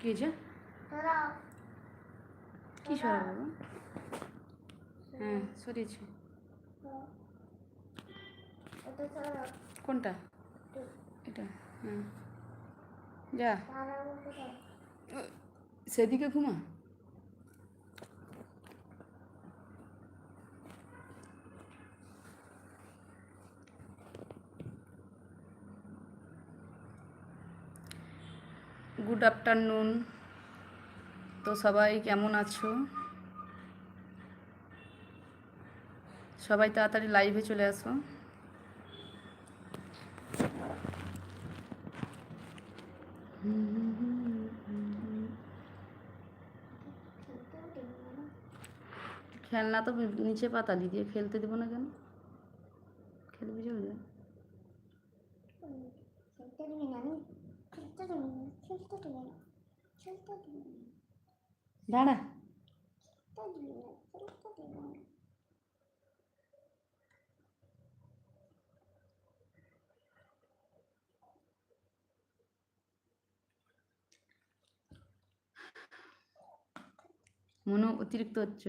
কি যে কি সরাবো হ্যাঁ সরিয়েছি। কোনটা? এটা হ্যাঁ। যা। সেদিকে ঘুমা। গুড আফটারনুন তো সবাই কেমন আছো? সবাই তাড়াতাড়ি লাইভে চলে আসো। খেলনা তো নিচে পাতালি দিয়ে খেলতে দেবো না কেন? খেলবি যাবে খেলতে দিবি না আমি খেলতে দিবি না খেলতে দিবি না খেলতে দিবি না দাঁড়া খেলতে দিবি না খেলতে দিবি না মনে হয় অতিরিক্ত হচ্ছে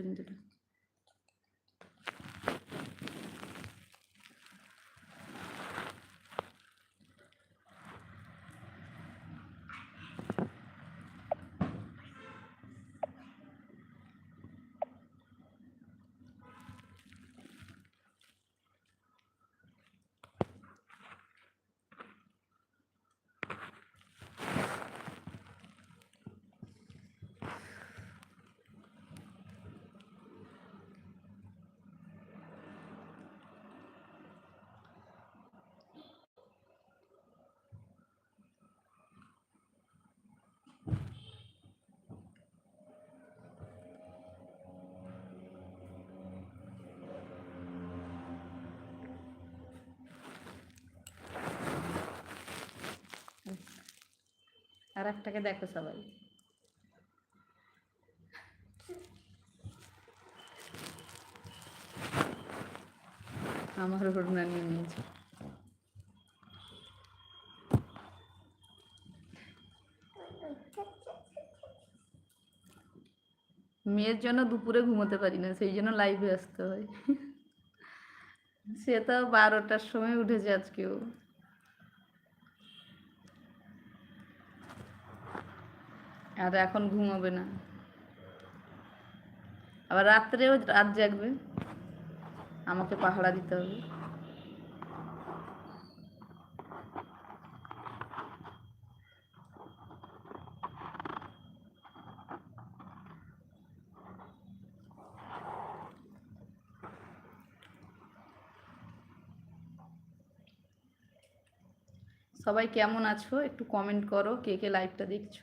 আর একটাকে দেখো সবাই। আমার ওড়না নিয়ে নিয়েছে। মেয়ের জন্য দুপুরে ঘুমোতে পারি না, সেই জন্য লাইভে আসতে হয়। সে তো বারোটার সময় উঠেছে আজকেও। আর এখন ঘুমাবে না। আবার রাত্রেও রাত জাগবে। আমাকে পাহারা দিতে হবে। সবাই কেমন আছো? একটু কমেন্ট করো, কে কে লাইভটা দেখছ?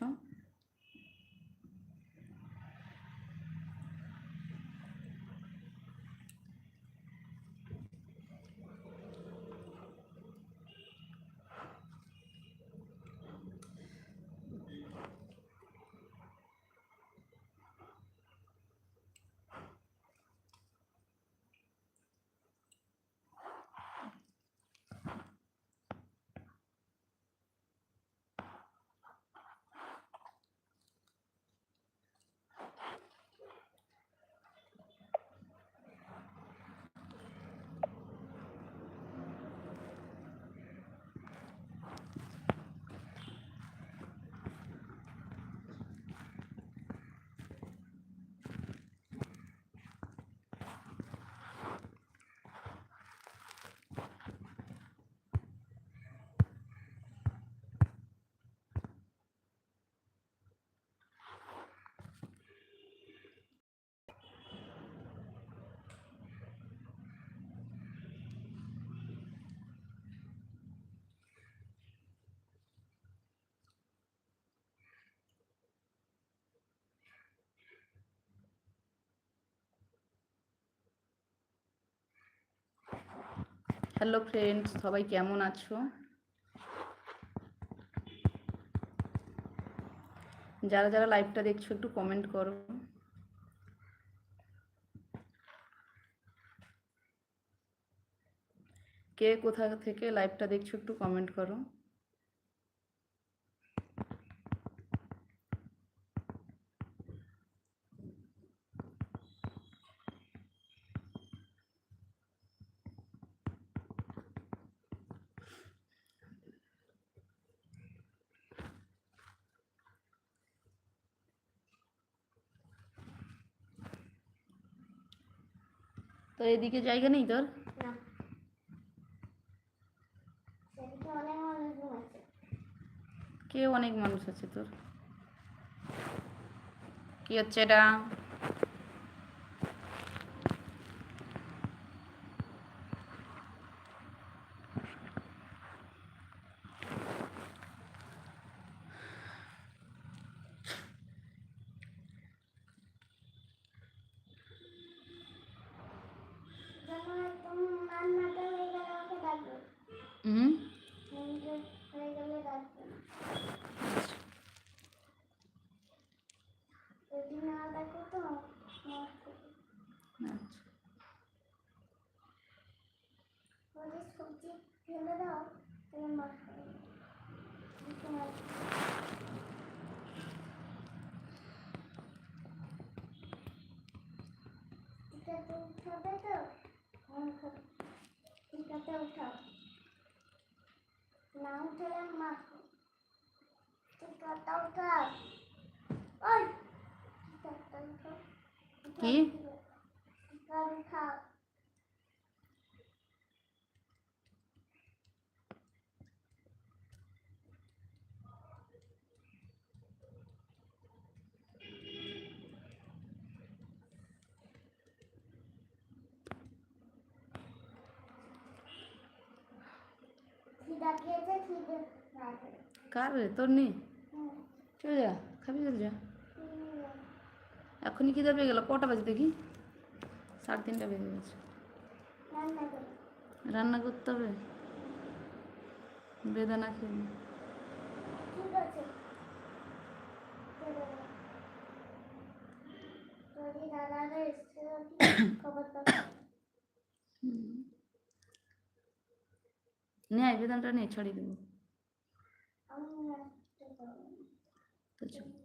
হ্যালো ফ্রেন্ডস সবাই কেমন আছো? যারা যারা লাইভটা দেখছ, একটু কমেন্ট করো। কে কোথা থেকে লাইভটা দেখছ, একটু কমেন্ট করো। তো এদিকে জায়গা নেই তোর? কে অনেক মানুষ আছে তোর? কি হচ্ছে এটা? কি? কার রে? তোর নেই চলে যা, খাবি চলে যা। এখনই খিদে পেয়ে গেল, কটা বাজে দেখি সাড়ে তিনটা বেজে গেছে রান্না করতে হবে বেদানা খেয়ে নে। বেদানাটা নে, ছড়িয়ে দেবো আমি আসতে পারব না। তো চল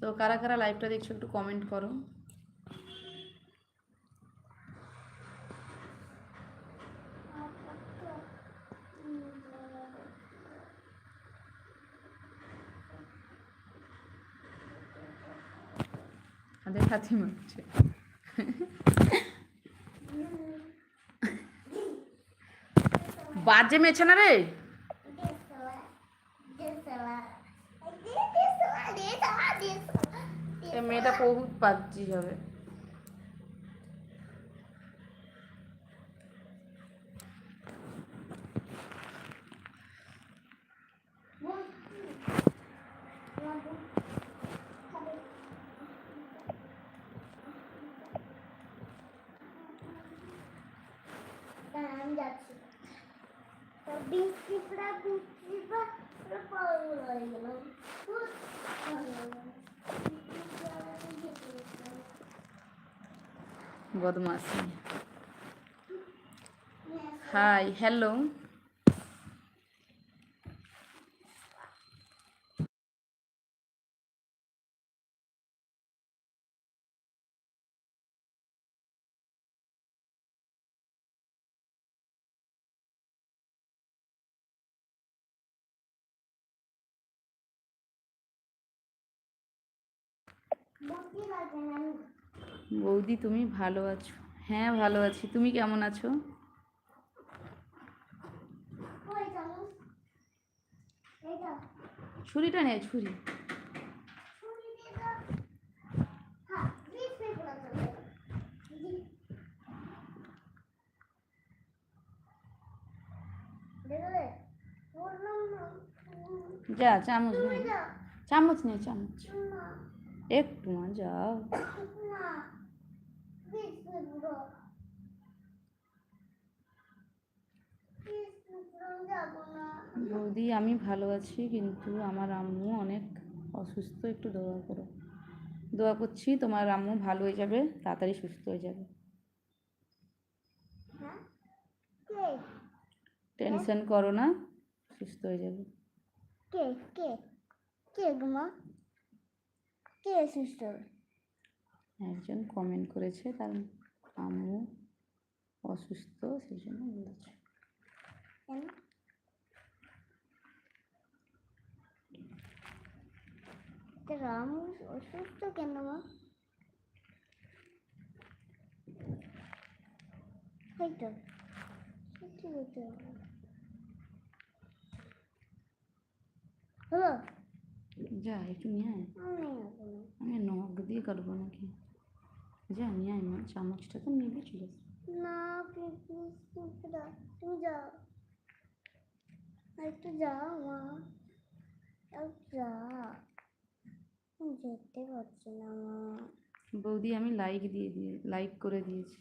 তো কারা কারা লাইভটা দেখছ একটু কমেন্ট করো। হুম, হাতে বাজে মেছে না রে? মেয়েটা বহুত বাজি হবে। আমি যাচ্ছি। তো বিস্কিটটা বিস্কিটটা পুরো পাগল হয়ে গেলাম পুরো পাগল হয়ে গেলাম। বিস্কিটটা আমি খেতে গেছিলাম। বদমাসি হ্যাঁ, হাই হ্যালো বুদ্ধি লাগে না বৌদি তুমি ভালো আছো? হ্যাঁ ভালো আছি। তুমি কেমন আছো? ছুরিটা নে, ছুরি। যা, চামচ চামচ নে, চামচ। একটু মা, যাও। বৌদি আমি ভালো আছি, কিন্তু আমার আম্মু অনেক অসুস্থ, একটু দোয়া করো। দোয়া করছি, তোমার আম্মু ভালো হয়ে যাবে, তাড়াতাড়ি সুস্থ হয়ে যাবে। টেনশন করো না, সুস্থ হয়ে যাবে। কে কে কে সুস্থ? একজন কমেন্ট করেছে তার আম্মু অসুস্থ সেই জন্য বলেছে। রাম অসুস্থ কেন মা? এই তো সত্যি বলতে যা একটু নিয়ে আমি নখ দিয়ে কাটবো নাকি? যা নিয়ে আয় মা চামচটা তো নিবি চলে না তুমি যাও একটু যাও মা আমি যেতে পারছি না মা বৌদি আমি লাইক দিয়ে দিয়ে লাইক করে দিয়েছি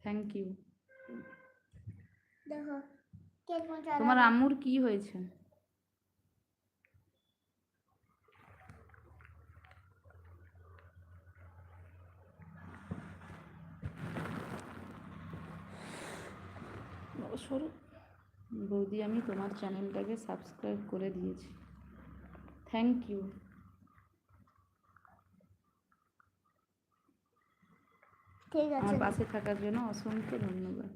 থ্যাংক ইউ দেখো তোমার আম্মুর কি হয়েছে? বাবা, সরো। বৌদি আমি তোমার চ্যানেলটাকে সাবস্ক্রাইব করে দিয়েছি। থ্যাংক ইউ ঠিক আছে। আমার পাশে থাকার জন্য অসংখ্য ধন্যবাদ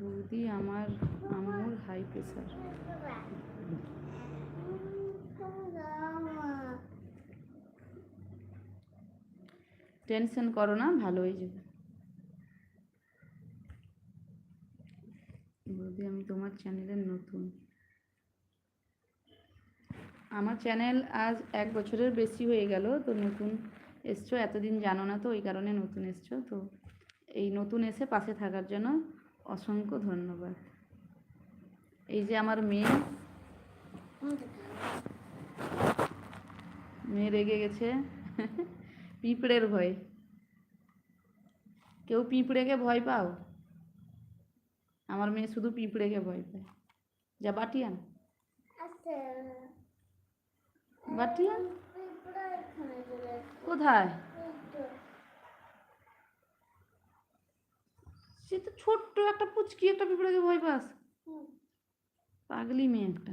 বৌদি আমার আম্মুর প্রেশার টেনশন করো না, ভালো হয়ে যাবে। বৌদি, আমি তোমার চ্যানেলের নতুন। আমার চ্যানেল আজ এক বছরের বেশি হয়ে গেল, তো নতুন এসছো, এতদিন জানো না তো, ওই কারণে নতুন এসছো, তো এই নতুন এসে পাশে থাকার জন্য অসংখ্য ধন্যবাদ। এই যে আমার মেয়ে। মেয়ে রেগে গেছে। পিঁপড়ের ভয়। কেউ পিঁপড়েকে ভয় পাও? আমার মেয়ে শুধু পিঁপড়েকে ভয় পায়। যা বাটি আন। বাটি আন। কোথায়? সে তো ছোট্ট একটা পুচকি একটা পিঁপড়েকে ভয় পাস। পাগলি মেয়ে একটা।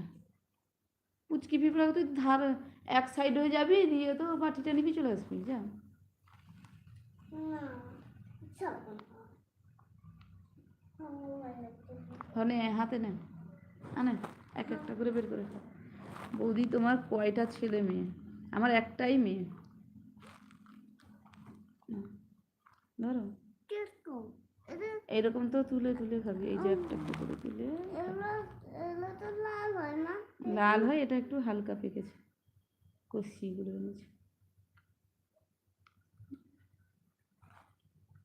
পুচকি পিঁপড়াকে তুই ধার এক সাইড হয়ে যাবি দিয়ে তো বাটিটা নিবি চলে আসবি যা। ধনে হাতে নে। আনে এক একটা করে বের করে। বৌদি তোমার কয়টা ছেলে মেয়ে? আমার একটাই মেয়ে। ধরো। এইরকম তো তুলে তুলে খাবি। এই যে একটা একটা করে তুলে লাল হয় এটা একটু হালকা পেকেছে। কষিগুলো এনেছে।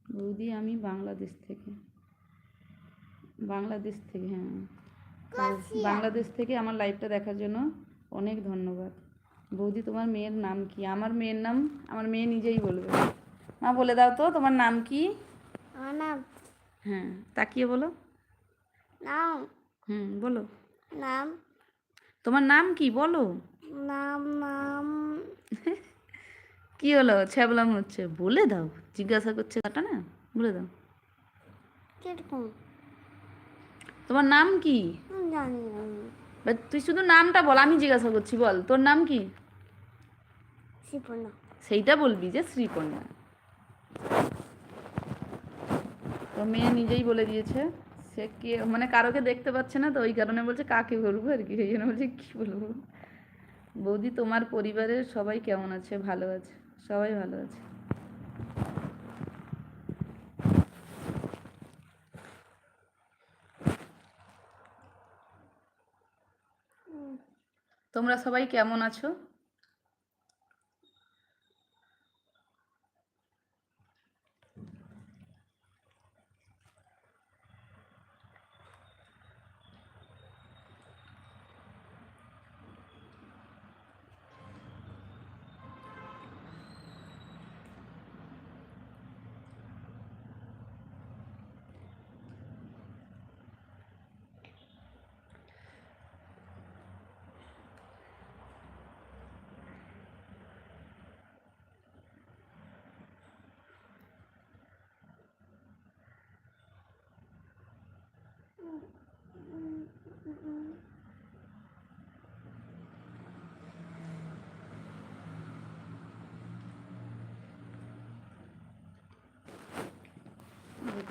বৌদি আমি বাংলাদেশ থেকে। বাংলাদেশ থেকে হ্যাঁ। বাংলাদেশ থেকে আমার লাইভটা দেখার জন্য অনেক ধন্যবাদ। বৌদি তোমার মেয়ের নাম কি? আমার মেয়ের নাম আমার মেয়ে নিজেই বলবে। মা বলে দাও তো তোমার নাম কি? নাম হ্যাঁ তাকিয়ে বলো। নাম। হুম বলো। নাম তোমার নাম কি বলো? নাম নাম। কি হলো? ছ্যাবলাম হচ্ছে। বলে দাও। জিজ্ঞাসা করছে কাটা না? বলে দাও। কীরকম? তোমার নাম কি? জানি না। তুই শুধু নামটা বল আমি জিজ্ঞাসা করছি বল। তোর নাম কি? শিপনা সেইটা বলবি যে শ্রীকন্যা তো মেয়ে নিজেই বলে দিয়েছে। সে কে মানে কারোকে দেখতে পাচ্ছে না, তো ওই কারণে বলছে, কাকে বলব? আর কি, সেই জন্য বলছে, কী বলব? বৌদি, তোমার পরিবারের সবাই কেমন আছে? ভালো আছে? সবাই ভালো আছে? তোমরা সবাই কেমন আছো?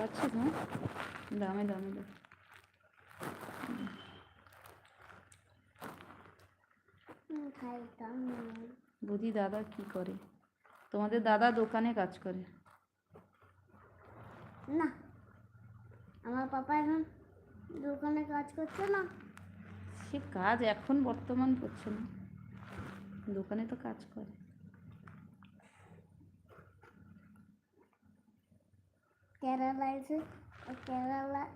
পারছিস না দামে দামে দাম। বুধি দাদা কি করে? তোমাদের দাদা দোকানে কাজ করে। না আমার পাপা এখন দোকানে কাজ করছে না। সে কাজ এখন বর্তমান করছে না। দোকানে তো কাজ করে। কেরালা এসে কেরালা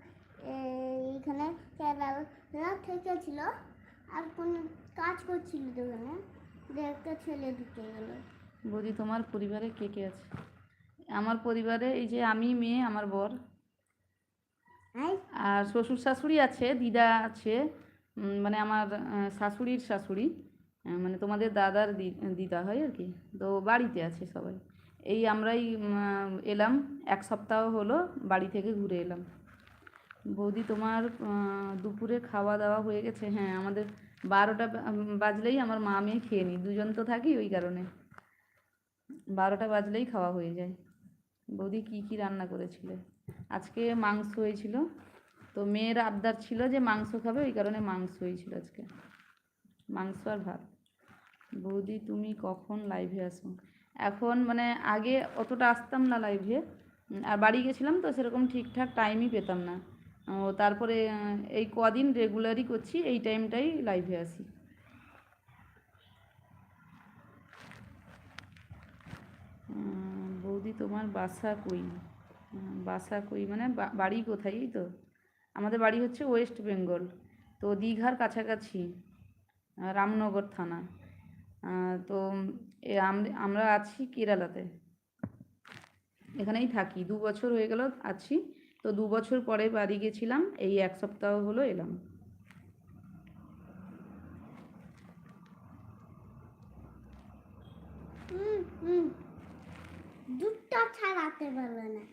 এইখানে কেরালা থেকে ছিল আর কোন কাজ করছিল দোকানে? দিয়ে একটা ছেলে ঢুকে গেল। বৌদি তোমার পরিবারে কে কে আছে? আমার পরিবারে এই যে আমি মেয়ে আমার বর। আর শ্বশুর শাশুড়ি আছে দিদা আছে মানে আমার শাশুড়ির শাশুড়ি মানে তোমাদের দাদার দি- দিদা হয় আর কি। তো বাড়িতে আছে সবাই। এই আমরাই এলাম। এক সপ্তাহ হলো বাড়ি থেকে ঘুরে এলাম। বৌদি তোমার দুপুরে খাওয়া দাওয়া হয়ে গেছে? হ্যাঁ আমাদের বারোটা বাজলেই আমার মা মেয়ে খেয়ে নিই। দুজন তো থাকি ওই কারণে। বারোটা বাজলেই খাওয়া হয়ে যায়। বৌদি কী কী রান্না করেছিলে? আজকে মাংস হয়েছিল। তো মেয়ের আবদার ছিল যে মাংস খাবে, ওই কারণে মাংস হয়েছিল আজকে। মাংস আর ভাত। বৌদি তুমি কখন লাইভে আসো? এখন মানে আগে অতটা আসতাম না লাইভে আর বাড়ি গেছিলাম তো সেরকম ঠিকঠাক টাইমই পেতাম না। ও, তারপরে এই কদিন রেগুলারই করছি, এই টাইমটাই লাইভে আসি। বৌদি তোমার বাসা কই? বাসা কই মানে বাড়ি কোথায় এই তো? আমাদের বাড়ি হচ্ছে ওয়েস্ট বেঙ্গল তো দীঘার কাছাকাছি রামনগর থানা। তো আমরা আছি কেরালাতে। এখানেই থাকি। দু বছর হয়ে গেল আছি। তো দু বছর পরে বাড়ি গেছিলাম। এই এক সপ্তাহ হলো এলাম। ছাড়াতে পারবে না।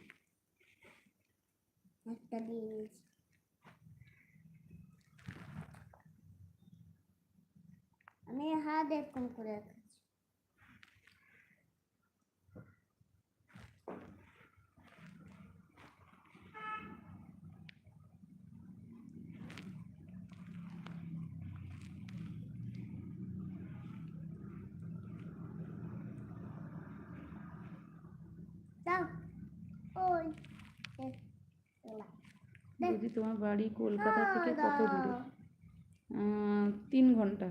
আমি হাত এরকম করে রাখছি দাও ওই এ, এলা। বৌদি তোমার বাড়ি কলকাতা থেকে কত দূরে? তিন ঘণ্টা।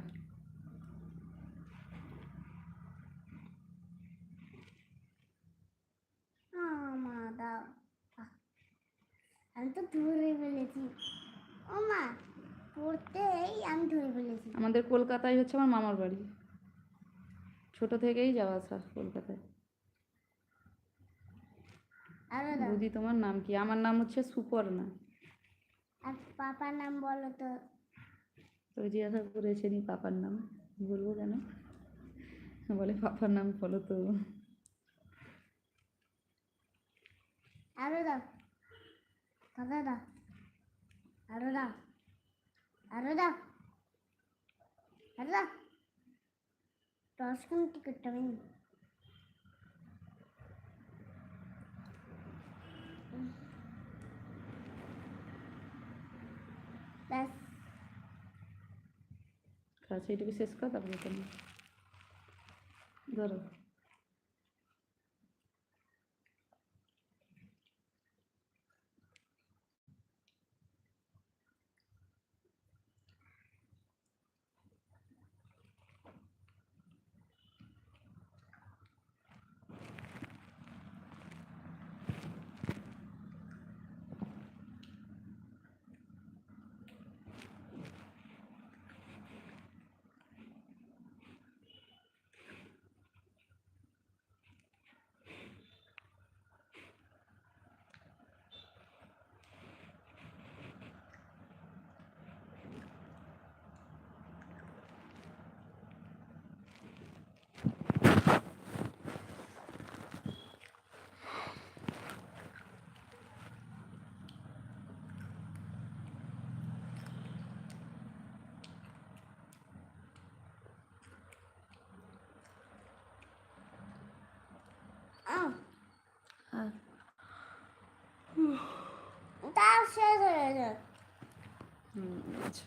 আমি তো ধরে ফেলেছি ও মা পড়তেই আমি ধরে ফেলেছি আমাদের কলকাতায় হচ্ছে আমার মামার বাড়ি। ছোট থেকেই যাওয়া আসা কলকাতায়। বৌদি তোমার নাম কি? আমার নাম হচ্ছে সুপর্ণা। আর পাপার নাম বলো তো। তো জিজ্ঞাসা নি পাপার নাম। বলব কেন? বলে পাপার নাম বলো তো। আরও দাও। দাদা দাও। আরও দাও। আরও দাও। আরও দাও। দশখান টিকিট আমি ব্যাস। আচ্ছা এটুকু শেষ কর তারপরে ধরো। শেষ হয়ে যায় হুম, আচ্ছা।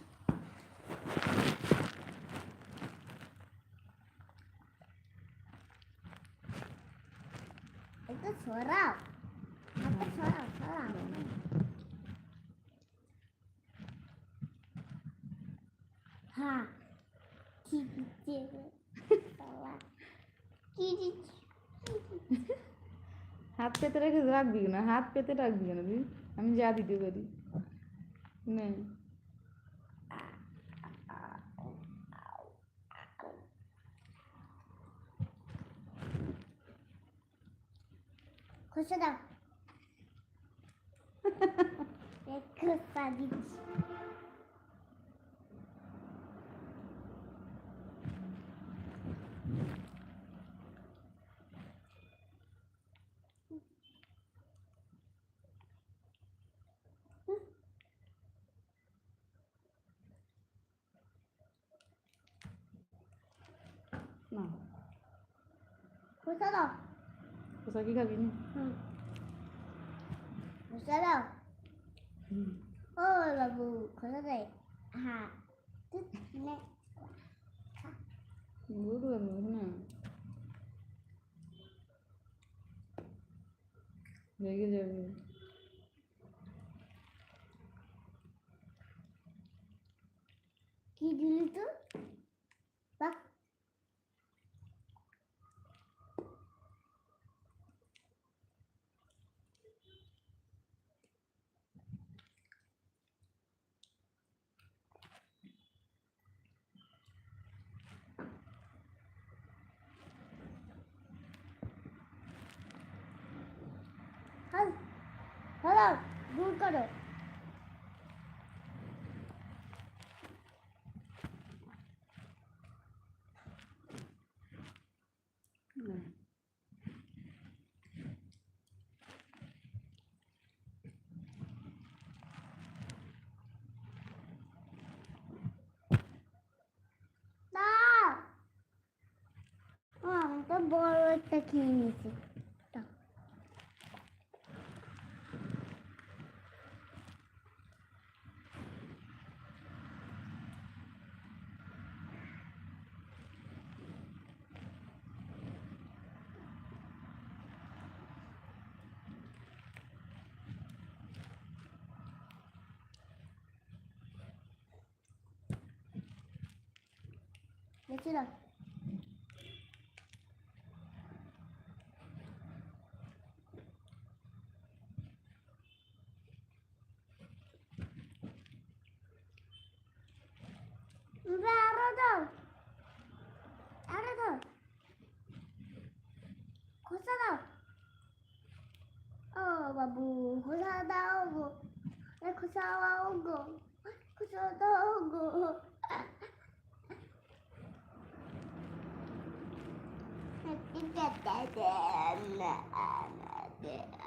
হাতটা সরাও। হ্যাঁ। কি দিচ্ছে কি দিচ্ছে? হাত পেতে রেখে রাখবি না হাত পেতে রাখবি না তুই আমি যা দিতে পারি। নেই। খুশি দাও। খুশি দিচ্ছি না খুশি দাও কোথা কি খাবি না খুশি দাও। ও বাবু খুশি দে হ্যাঁ নে বুঝলাম না লেগে যাবে কি দিলি তো বাহ হ্যাঁ হ্যালো দূর করো না। দাও ও, আমি তো বড় একটা খেয়ে নিয়েছি দাও। বেশি দাও এবার আরও দাও আরও দাও খোসা দাও ও বাবু খোসা দাও গো এ খোসা দাও গো খোসা দাও গো ও রাধা খেতে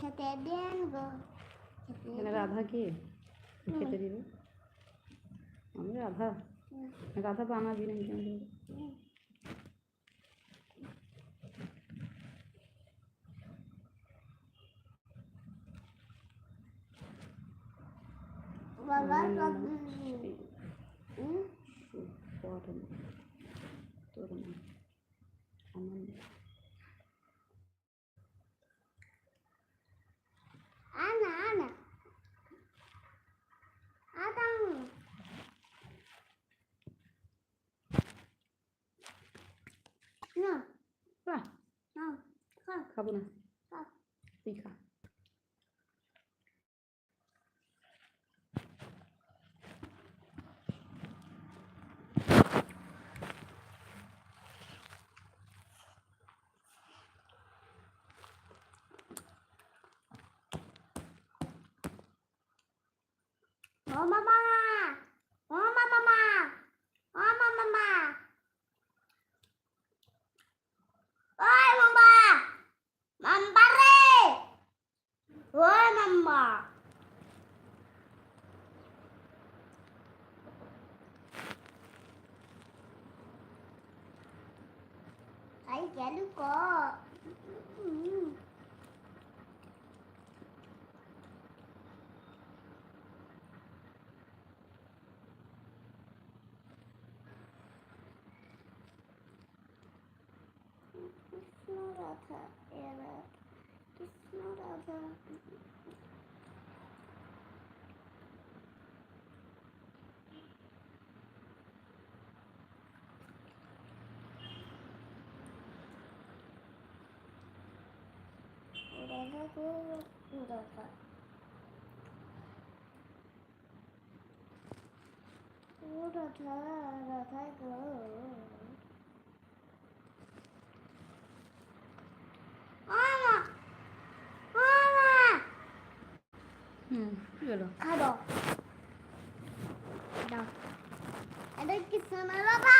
खेते दिन राधा की हाँ। राधा। हाँ, मैं राधा हाँ। भी नहीं जानती খাব না 小路狗嗯。রাধা গো রাধা ও রাধা রাধা গো মামা মামা হুম কি হলো খাব দাও এটা কৃষ্ণ রাধা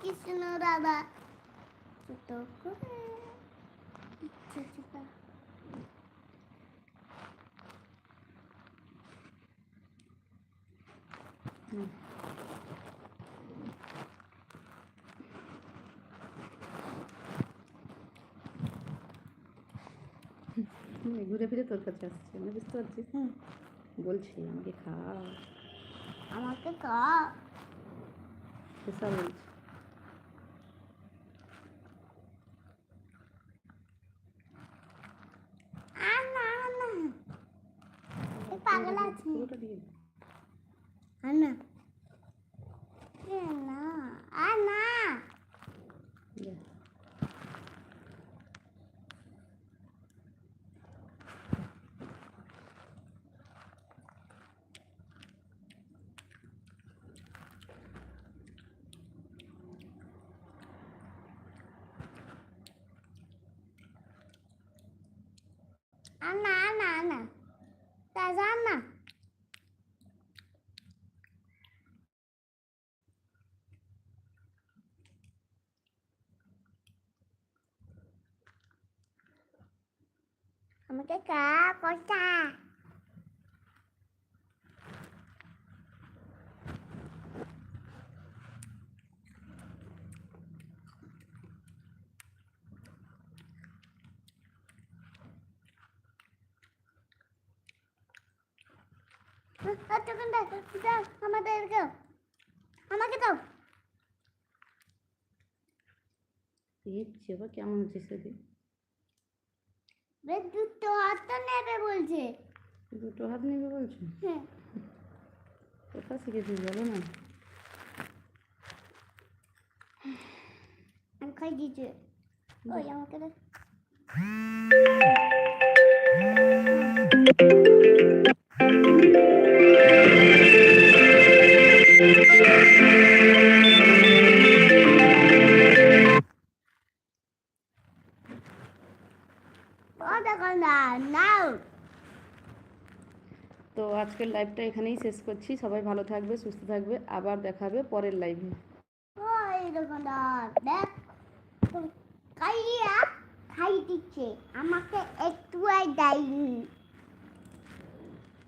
কৃষ্ণ রাধা ছোট করে ইচ্ছা ছোটা হুম। হুম, ঘুরে ফিরে তোর কাছে আসছে না বুঝতে পারছিস? হুম। বলছি আমাকে খা। আমাকে পেশা বলছি। পাগল আছে দিয়ে আনা না। আনা দে। আনা আনা আনা তাজা আনা আমাকে কা কটা দাও দাও দিচ্ছি কেমন হচ্ছে সেদিন বে দুটো হাতটা নেবে বলছে দুটো হাত নেবে বলছো হ্যাঁ খাই দিয়েছে ওই আমাকে দে আজকের লাইভটা এখানেই শেষ করছি। সবাই ভালো থাকবে, সুস্থ থাকবে। আবার পরের লাইভে দেখো না, দেখ। খাইয়া খাই আমাকে একটু দেয়নি